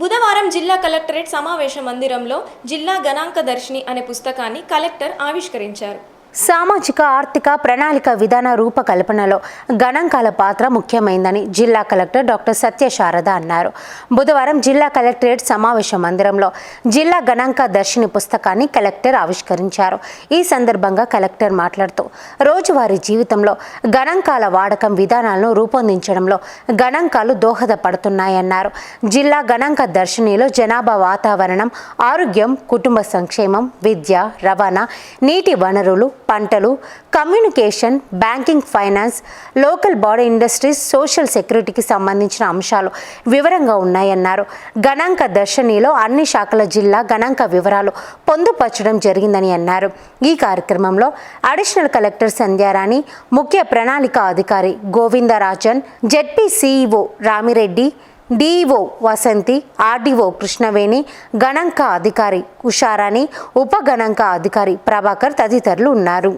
బుధవారం జిల్లా కలెక్టరేట్ సమావేశ మందిరంలో జిల్లా గణాంక దర్శిని అనే పుస్తకాన్ని కలెక్టర్ ఆవిష్కరించారు. సామాజిక ఆర్థిక ప్రణాళిక విధాన రూపకల్పనలో గణాంకాల పాత్ర ముఖ్యమైందని జిల్లా కలెక్టర్ డాక్టర్ సత్య శారద అన్నారు. బుధవారం జిల్లా కలెక్టరేట్ సమావేశ మందిరంలో జిల్లా గణాంక దర్శిని పుస్తకాన్ని కలెక్టర్ ఆవిష్కరించారు. ఈ సందర్భంగా కలెక్టర్ మాట్లాడుతూ రోజువారీ జీవితంలో గణాంకాల వాడకం విధానాలను రూపొందించడంలో గణాంకాలు దోహదపడుతున్నాయన్నారు. జిల్లా గణాంక దర్శినిలో జనాభా వాతావరణం ఆరోగ్యం కుటుంబ సంక్షేమం విద్య రవాణా నీటి వనరులు పంటలు communication banking finance local body industries social సెక్యూరిటీకి సంబంధించిన అంశాలు వివరంగా ఉన్నాయన్నారు. గణాంక దర్శనిలో అన్ని శాఖల జిల్లా గణాంక వివరాలు పొందుపరచడం జరిగిందని అన్నారు. ఈ కార్యక్రమంలో అడిషనల్ కలెక్టర్ సంధ్యారాణి ముఖ్య ప్రణాళిక అధికారి Govindarajan ZP CEO Ramireddy DEO Vasanthi RDO Krishnaveni గణాంక అధికారి ఉషారాణి ఉప గణాంక అధికారి ప్రభాకర్ తదితరులు ఉన్నారు.